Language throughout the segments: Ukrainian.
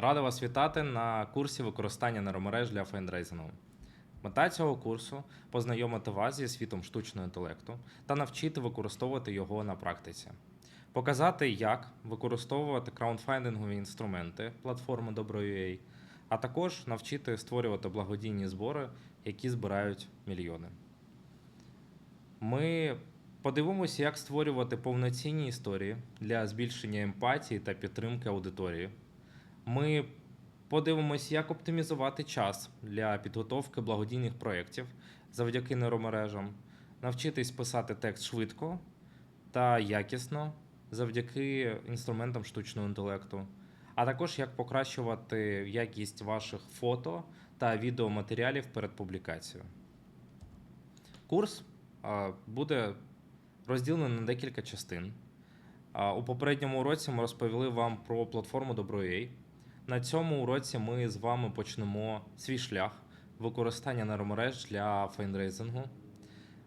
Рада вас вітати на курсі використання нейромереж для фендрейзингу. Мета цього курсу познайомити вас зі світом штучного інтелекту та навчити використовувати його на практиці, показати, як використовувати краундфандингові інструменти платформи Добро.ua, а також навчити створювати благодійні збори, які збирають мільйони. Ми подивимося, як створювати повноцінні історії для збільшення емпатії та підтримки аудиторії. Ми подивимось, як оптимізувати час для підготовки благодійних проєктів завдяки нейромережам, навчитись писати текст швидко та якісно завдяки інструментам штучного інтелекту, а також як покращувати якість ваших фото та відеоматеріалів перед публікацією. Курс буде розділений на декілька частин. У попередньому уроці ми розповіли вам про платформу Добро.ua. На цьому уроці ми з вами почнемо свій шлях використання нейромереж для фейнрейзингу.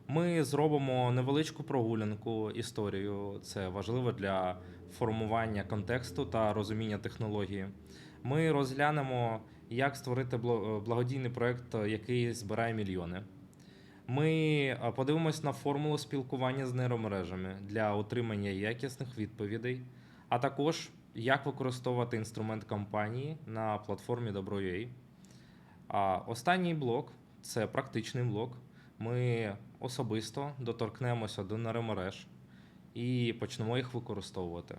Ми зробимо невеличку прогулянку історію. Це важливо для формування контексту та розуміння технології. Ми розглянемо, як створити благодійний проект, який збирає мільйони. Ми е, подивимось на формулу спілкування з нейромережами для отримання якісних відповідей, а також як використовувати інструмент компанії на платформі Добро.ua. А останній блок це практичний блок. Ми особисто доторкнемося до нейромереж і почнемо їх використовувати.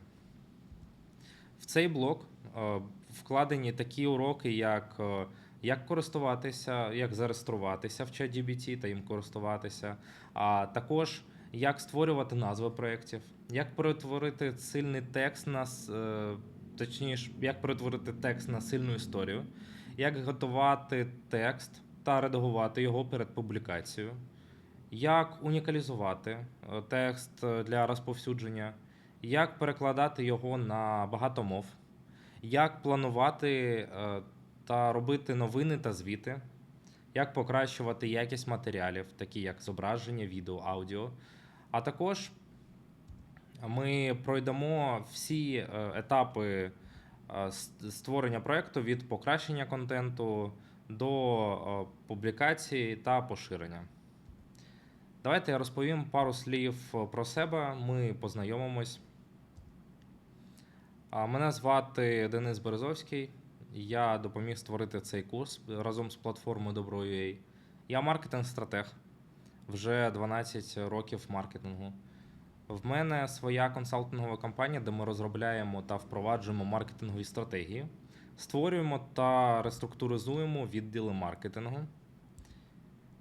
В цей блок е, вкладені такі уроки, як е, як користуватися, як зареєструватися в ChatGPT та їм користуватися, а також як створювати назви проєктів, як перетворити сильний текст на е, точніше, як перетворити текст на сильну історію, як готувати текст та редагувати його перед публікацією, як унікалізувати е, текст е, для розповсюдження, як перекладати його на багато мов, як планувати та робити новини та звіти, як покращувати якість матеріалів, такі як зображення, відео, аудіо. А також ми пройдемо всі е, етапи е, створення проекту від покращення контенту до е, публікації та поширення. Давайте я розповім пару слів про себе. Ми познайомимось. Мене звати Денис Березовський. Я допоміг створити цей курс разом з платформою Добро.ua. Я маркетинг-стратег вже 12 років маркетингу. В мене своя консалтингова компанія, де ми розробляємо та впроваджуємо маркетингові стратегії, створюємо та реструктуризуємо відділи маркетингу.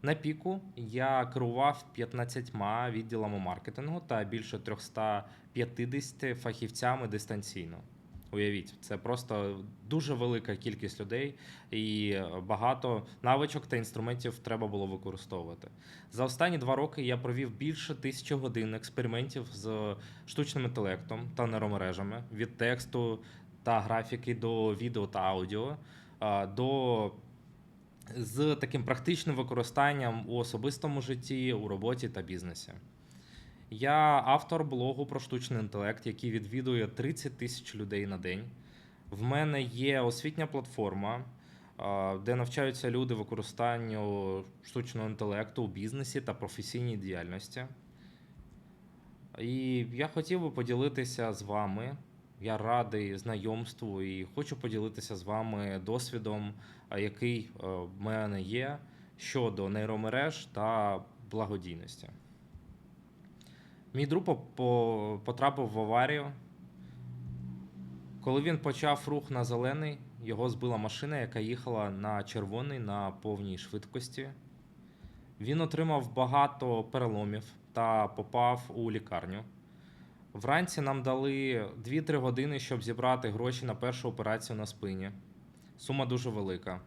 На піку я керував 15 відділами маркетингу та більше 350 фахівцями дистанційно. Уявіть, це просто дуже велика кількість людей, і багато навичок та інструментів треба було використовувати. За останні два роки я провів більше тисячі годин експериментів з штучним інтелектом та нейромережами від тексту та графіки до відео та аудіо, до з таким практичним використанням у особистому житті, у роботі та бізнесі. Я автор блогу про штучний інтелект, який відвідує 30 тисяч людей на день. В мене є освітня платформа, де навчаються люди використанню штучного інтелекту у бізнесі та професійній діяльності. І я хотів би поділитися з вами. Я радий знайомству і хочу поділитися з вами досвідом, який е, в мене є щодо нейромереж та благодійності. Мій друг по- по- потрапив в аварію. Коли він почав рух на зелений, його збила машина, яка їхала на червоний на повній швидкості. Він отримав багато переломів та попав у лікарню. Вранці нам дали 2-3 години, щоб зібрати гроші на першу операцію на спині. Сума дуже велика.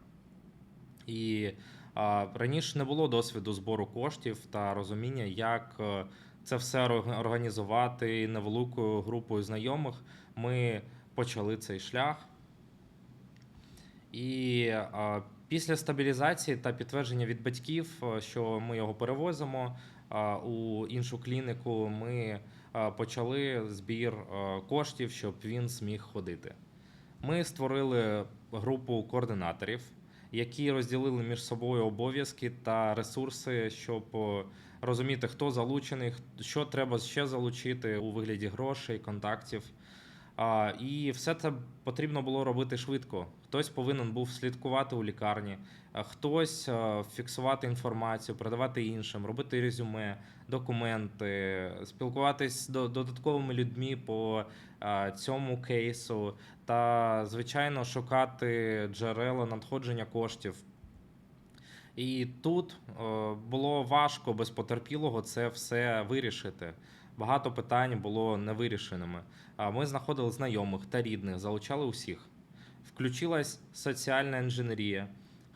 І а, раніше не було досвіду збору коштів та розуміння, як е, це все орг- організувати невеликою групою знайомих. Ми почали цей шлях. І після стабілізації та підтвердження від батьків, що ми його перевозимо у іншу клініку, ми почали збір коштів, щоб він зміг ходити. Ми створили групу координаторів, які розділили між собою обов'язки та ресурси, щоб е, розуміти, хто залучений, що треба ще залучити у вигляді грошей, контактів. А, і все це потрібно було робити швидко. Хтось повинен був слідкувати у лікарні, а хтось е, фіксувати інформацію, передавати іншим, робити резюме, документи, спілкуватись з до- додатковими людьми по е, цьому кейсу, та, звичайно, шукати джерела надходження коштів. І тут е, було важко без потерпілого це все вирішити. Багато питань було невирішеними. Ми знаходили знайомих та рідних, залучали усіх. Включилась соціальна інженерія.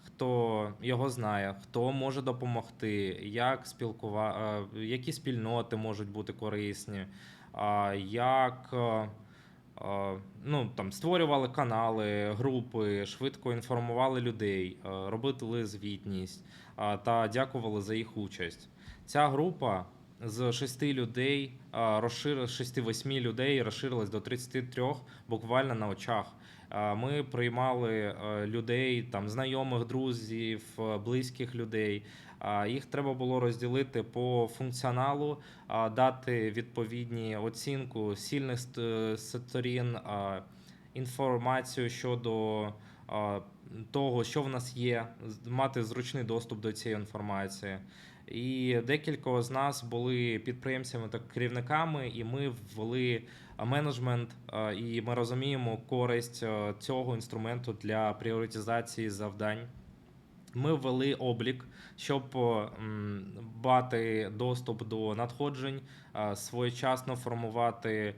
Хто його знає, хто може допомогти, як спілкува... які спільноти можуть бути корисні, як ну, там, створювали канали, групи, швидко інформували людей, робили звітність та дякували за їх участь. Ця група з шести людей розшир... 6-8 людей розширилась до 33 буквально на очах. Ми приймали е, людей, там знайомих, друзів, е, близьких людей. Їх треба було розділити по функціоналу, дати відповідні оцінку сильних ст- сторін, інформацію щодо того, що в нас є, мати зручний доступ до цієї інформації. І декілька з нас були підприємцями та керівниками, і ми ввели менеджмент, і ми розуміємо користь цього інструменту для пріоритизації завдань. Ми ввели облік, щоб м, мати доступ до надходжень, своєчасно формувати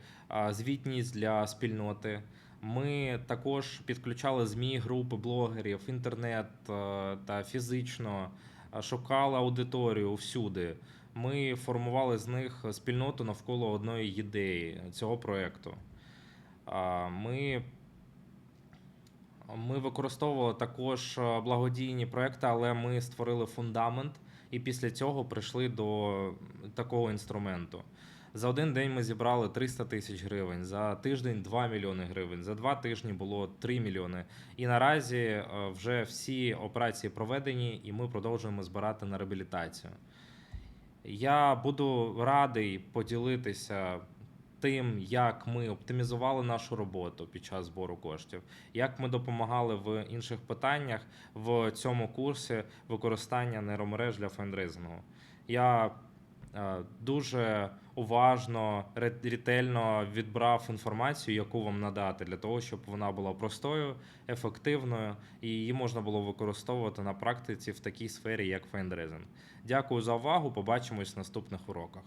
звітність для спільноти. Ми також підключали ЗМІ, групи блогерів, інтернет е, та фізично е, шукали аудиторію всюди. Ми формували з них спільноту навколо одної ідеї цього проєкту. Ми ми використовували також е, благодійні проекти, але ми створили фундамент і після цього прийшли до такого інструменту. За один день ми зібрали 300 тисяч гривень, за тиждень 2 мільйони гривень, за два тижні було 3 мільйони. І наразі е, вже всі операції проведені, і ми продовжуємо збирати на реабілітацію. Я буду радий поділитися тим, як ми оптимізували нашу роботу під час збору коштів, як ми допомагали в інших питаннях в цьому курсі використання нейромереж для фандрейзингу. Я дуже уважно, ретельно відбрав інформацію, яку вам надати, для того, щоб вона була простою, ефективною і її можна було використовувати на практиці в такій сфері, як фендрезинг. Дякую за увагу. Побачимось в наступних уроках.